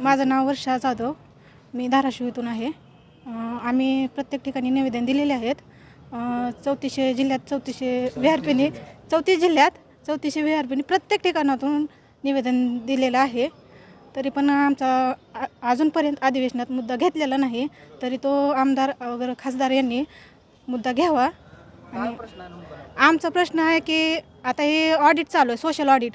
माझं नाव वर्षा जाधव. मी धाराशिव इथून आहे. आम्ही प्रत्येक ठिकाणी निवेदन दिलेले आहेत. चौतीसशे जिल्ह्यात चौतीसशे विहारपिणी चौतीस जिल्ह्यात चौतीसशे विहारपिणी प्रत्येक ठिकाणातून निवेदन दिलेलं आहे. तरी पण आमचा अजूनपर्यंत अधिवेशनात मुद्दा घेतलेला नाही. तरी तो आमदार वगैरे खासदार यांनी मुद्दा घ्यावा. आणि आमचा प्रश्न आहे की आता हे ऑडिट चालू आहे सोशल ऑडिट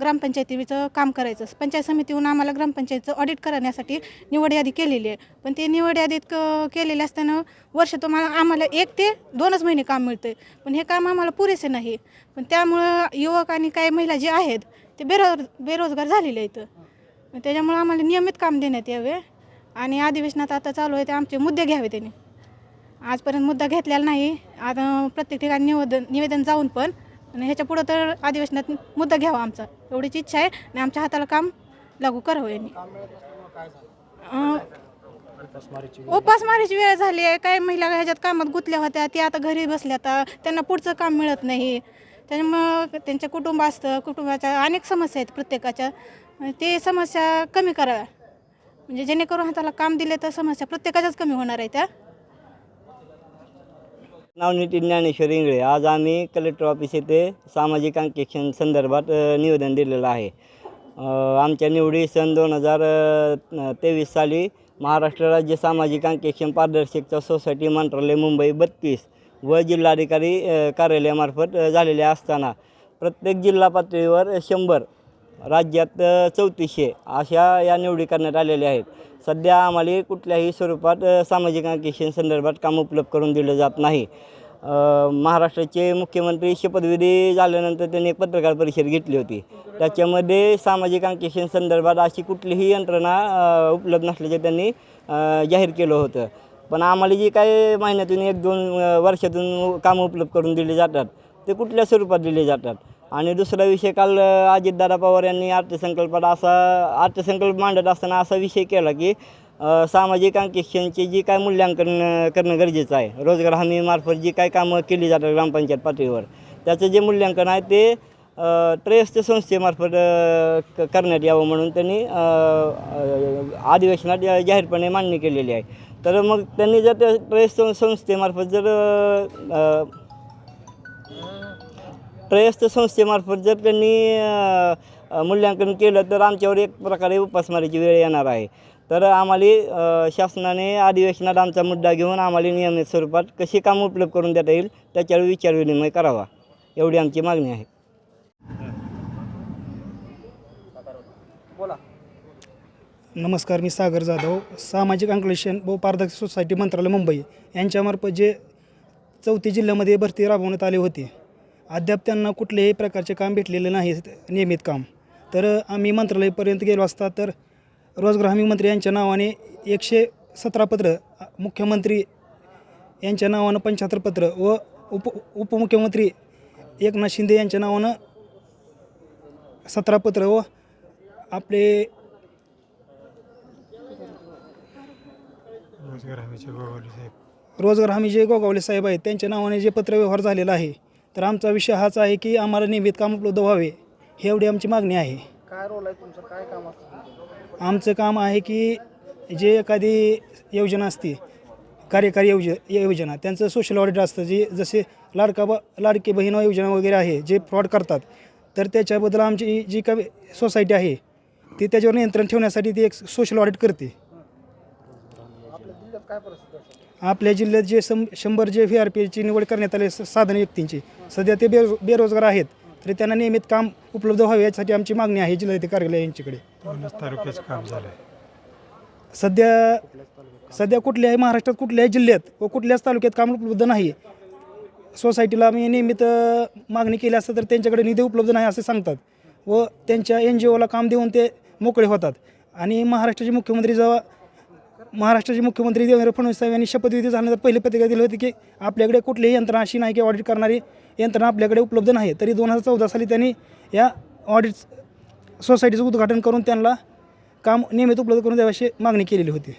ग्रामपंचायतीचं काम करायचं. पंचायत समितीहून आम्हाला ग्रामपंचायतीचं ऑडिट करण्यासाठी निवड यादी केलेली आहे. पण ते निवड यादीत क केलेले असताना वर्ष तुम्हाला आम्हाला एक ते दोनच महिने काम मिळतं आहे पण हे काम आम्हाला पुरेसे नाही. पण त्यामुळं युवक आणि काही महिला जे आहेत ते बेरो बेरोजगार झालेले आहेत. त्याच्यामुळं आम्हाला नियमित काम देण्यात यावे. आणि अधिवेशनात आता चालू आहे ते आमचे मुद्दे घ्यावे त्यांनी. आजपर्यंत मुद्दा घेतलेला नाही. आता प्रत्येक ठिकाणी निवेदन निवेदन जाऊन पण आणि ह्याच्या पुढं तर अधिवेशनात मुद्दा घ्यावा आमचा. एवढीच इच्छा आहे आणि आमच्या हाताला काम लागू करावं यांनी. उपासमारीची वेळ झाली आहे. काही महिला ह्याच्यात कामात गुंतल्या होत्या. ते आता घरी बसल्या आता. त्यांना पुढचं काम मिळत नाही. त्याच्यामुळं त्यांचं कुटुंब असतं. कुटुंबाच्या अनेक समस्या आहेत प्रत्येकाच्या. ते समस्या कमी कराव्या म्हणजे जेणेकरून हाताला काम दिले तर समस्या प्रत्येकाच्याच कमी होणार आहे त्या. नाव नितीन ज्ञानेश्वर इंगळे. आज आम्ही कलेक्टर ऑफिस येथे सामाजिक अंकेक्षण संदर्भात निवेदन दिलेलं आहे. आमच्या निवडी सन दोन हजार तेवीस साली महाराष्ट्र राज्य सामाजिक अंकेक्षण पारदर्शकता सोसायटी मंत्रालय मुंबई बत्तीस व जिल्हाधिकारी कार्यालयामार्फत झालेले झालेल्या असताना प्रत्येक जिल्हा पातळीवर शंभर राज्यात चौतीसशे अशा या निवडी करण्यात आलेल्या आहेत. सध्या आम्हाला कुठल्याही स्वरूपात सामाजिक अंकेक्षण संदर्भात काम उपलब्ध करून दिलं जात नाही. महाराष्ट्राचे मुख्यमंत्री शपथविधी झाल्यानंतर त्यांनी एक पत्रकार परिषद घेतली होती. त्याच्यामध्ये सामाजिक अंकेक्षण संदर्भात अशी कुठलीही यंत्रणा उपलब्ध नसल्याचे त्यांनी जाहीर केलं होतं. पण आम्हाला जी काही महिन्यातून एक दोन वर्षातून कामं उपलब्ध करून दिली जातात ते कुठल्या स्वरूपात दिले जातात? आणि दुसरा विषय काल अजितदादा पवार यांनी अर्थसंकल्पात असा अर्थसंकल्प मांडत असताना असा विषय केला की सामाजिक अंकेक्षणचे जी काय मूल्यांकन करणं गरजेचं आहे रोजगार हमीमार्फत जी काय कामं केली जातात ग्रामपंचायत पातळीवर त्याचं जे मूल्यांकन आहे ते अ, त्रयस्थ संस्थेमार्फत क- करण्यात यावं म्हणून त्यांनी अधिवेशनात जाहीरपणे मांडणी केलेली आहे. तर मग त्यांनी जर त्या त्रयस्थ संस्थेमार्फत जर त्रयस्थ संस्थेमार्फत जर त्यांनी मूल्यांकन केलं तर आमच्यावर एक प्रकारे उपासमारीची वेळ येणार आहे. तर आम्हाला शासनाने अधिवेशनात आमचा मुद्दा घेऊन आम्हाला नियमित स्वरूपात कशी कामं उपलब्ध करून देता येईल त्याच्यावर विचारविनिमय करावा. एवढी आमची मागणी आहे. नमस्कार मी सागर जाधव सामाजिक अंकलेशन व पारदर्शक सोसायटी मंत्रालय मुंबई यांच्यामार्फत जे चौथी जिल्ह्यामध्ये भरती राबवण्यात आली होती. अद्याप त्यांना कुठल्याही प्रकारचे काम भेटलेले नाही नियमित काम. तर आम्ही मंत्रालयापर्यंत गेलो असता तर रोजगार हमी मंत्री यांच्या नावाने एकशे सतरा पत्र मुख्यमंत्री यांच्या नावानं पंच्याहत्तर पत्र व उप उपमुख्यमंत्री एकनाथ शिंदे यांच्या नावानं सतरा पत्र व आपले रोजगार हमीचे गोगावले साहेब. रोजगार हमी जे गोगावले साहेब आहेत. त्यांच्या नावाने जे पत्रव्यवहार झालेला आहे तर आमचा विषय हाच आहे की आम्हाला नियमित काम उपलब्ध व्हावे ही एवढी आमची मागणी आहे. काय रोल आहे तुमचं? काय काम असतं आमचं काम आहे की जे एखादी योजना असते कार्यकारी योज योजना त्यांचं सोशल ऑडिट असतं जे जसे लाडका ब लाडकी बहीण योजना वगैरे आहे जे फ्रॉड करतात तर त्याच्याबद्दल आमची जी काही सोसायटी आहे ती त्याच्यावर नियंत्रण ठेवण्यासाठी ती एक सोशल ऑडिट करते. आपल्या जिल्ह्यात जे सं शंभर जे व्ही आर पीची निवड करण्यात आले स- साधारण व्यक्तींची सध्या ते बेरो बेरोजगार आहेत तरी त्यांना नियमित काम उपलब्ध व्हावे यासाठी आमची मागणी आहे जिल्हाधिकारी कार्यालय यांच्याकडे. तालुक्याचं काम झालं सध्या सध्या कुठल्याही महाराष्ट्रात कुठल्याही जिल्ह्यात व कुठल्याच तालुक्यात काम उपलब्ध नाही. सोसायटीला आम्ही नियमित मागणी केली असतं तर त्यांच्याकडे निधी उपलब्ध नाही असे सांगतात. व त्यांच्या एन जी ओला काम देऊन ते मोकळे होतात. आणि महाराष्ट्राचे मुख्यमंत्री जेव्हा महाराष्ट्राचे मुख्यमंत्री देवेंद्र फडणवीस साहेब यांनी शपथविधी झाल्यानंतर पहिली पत्रिका दिली होती की आपल्याकडे कुठलीही यंत्रणा अशी नाही की ऑडिट करणारी यंत्रणा आपल्याकडे उपलब्ध नाही. तरी दोन हजार चौदा साली त्यांनी या ऑडिट सोसायटीचं उद्घाटन करून त्यांना काम नियमित उपलब्ध करून द्यावी अशी मागणी केलेली होती.